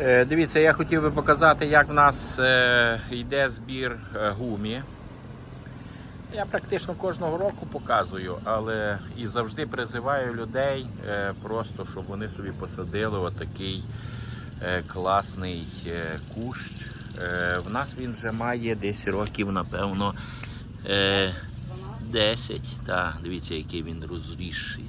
Е, Дивіться, я хотів би показати, як в нас е, йде збір е, гумі. Я практично кожного року показую, але і завжди призиваю людей просто, щоб вони собі посадили отакий класний кущ. В нас він вже має десь років, напевно, е, 10. Та, дивіться, який він розрісший.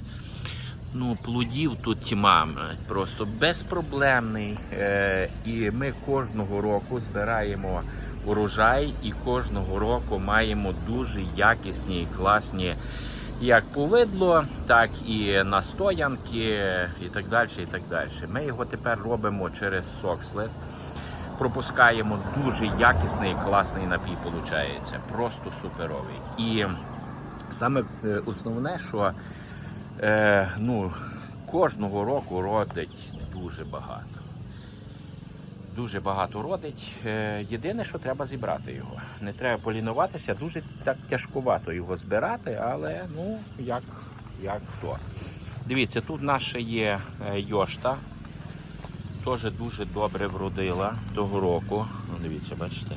Ну, плодів тут тьма, просто безпроблемний. Е, і ми кожного року збираємо урожай і кожного року маємо дуже якісні і класні як повидло, так і настоянки, і так далі. і так далі. Ми його тепер робимо через сокслет. Пропускаємо дуже якісний і класний напій, виходить. Просто суперовий. І саме е, основне, що е, ну, кожного року родить дуже багато. Дуже багато родить. Е, Єдине, що треба зібрати його. Не треба полінуватися, дуже так тяжкувато його збирати, але ну, як, як хто. Дивіться, тут наша є е, йошта. Теж дуже добре вродила того року. Ну, дивіться, бачите.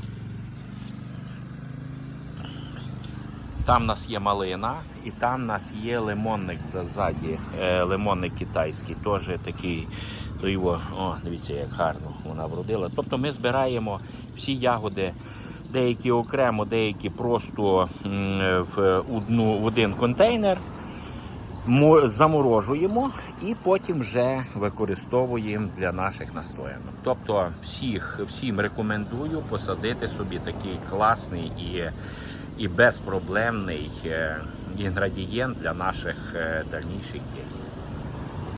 Там у нас є малина, і там у нас є лимонник ззаді, е, лимонник китайський, теж такий, то його, о, дивіться, як гарно вона вродила. Тобто ми збираємо всі ягоди, деякі окремо, деякі просто в, одну, в один контейнер, заморожуємо і потім вже використовуємо для наших настоянок. Тобто всіх, всім рекомендую посадити собі такий класний і і безпроблемний е, інгредієнт для наших е, дальніших дій.